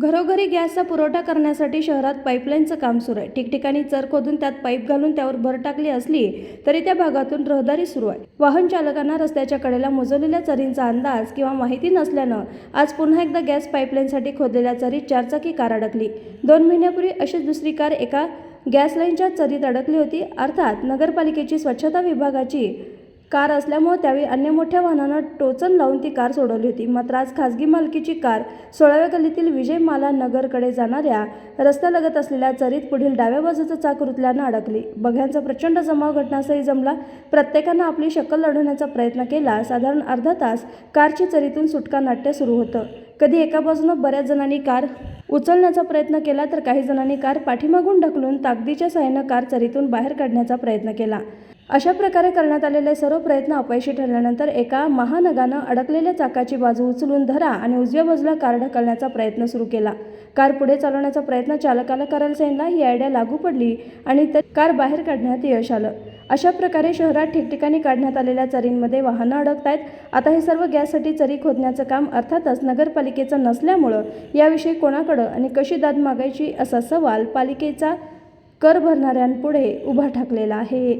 घरोघरी गॅसचा पुरवठा करण्यासाठी शहरात पाईपलाईनचं काम सुरू आहे. ठिकठिकाणी चर खोदून त्यात पाईप घालून त्यावर भर टाकली असली तरी त्या भागातून रहदारी सुरू आहे. वाहन चालकांना रस्त्याच्या कडेला मोजवलेल्या चरींचा अंदाज किंवा माहिती नसल्यानं आज पुन्हा एकदा गॅस पाईपलाईनसाठी खोदलेल्या चरीत चारचाकी कार अडकली. दोन महिन्यापूर्वी अशीच दुसरी कार एका गॅस लाईनच्या चरीत अडकली होती. अर्थात नगरपालिकेची स्वच्छता विभागाची कार असल्यामुळे त्यावेळी अन्य मोठ्या वाहनानं टोचन लावून ती कार सोडवली होती. मात्र आज खासगी मालकीची कार सोळाव्या गल्लीतील विजय माला नगरकडे जाणाऱ्या रस्त्यालगत असलेल्या चरीत पुढील डाव्या बाजूचं चाक रुतल्यानं अडकली. बघ्यांचा प्रचंड जमाव घटनास्थळी जमला. प्रत्येकानं आपली शक्कल लढवण्याचा प्रयत्न केला. साधारण अर्धा तास कारची चरीतून सुटका नाट्य सुरू होतं. कधी एका बाजूनं बऱ्याच जणांनी कार उचलण्याचा प्रयत्न केला तर काही जणांनी कार पाठीमागून ढकलून ताकदीच्या सहाय्यानं कार चरीतून बाहेर काढण्याचा प्रयत्न केला. अशा प्रकारे करण्यात आलेले सर्व प्रयत्न अपयशी ठरल्यानंतर एका महानगानं अडकलेल्या चाकाची बाजू उचलून धरा आणि उजव्या बाजूला कार ढकलण्याचा प्रयत्न सुरू केला. कार पुढे चालवण्याचा प्रयत्न चालकाला करायला सांगितला ही आयडिया लागू पडली आणि तर कार बाहेर काढण्यात यश आलं. अशा प्रकारे शहरात ठिकठिकाणी काढण्यात आलेल्या चरींमध्ये वाहनं अडकत आहेत आता हे सर्व गॅससाठी चरी खोदण्याचं काम अर्थातच नगरपालिकेचं नसल्यामुळं याविषयी कोणाकडं आणि कशी दाद मागायची असा सवाल पालिकेचा कर भरणाऱ्यांपुढे उभा ठाकलेला आहे.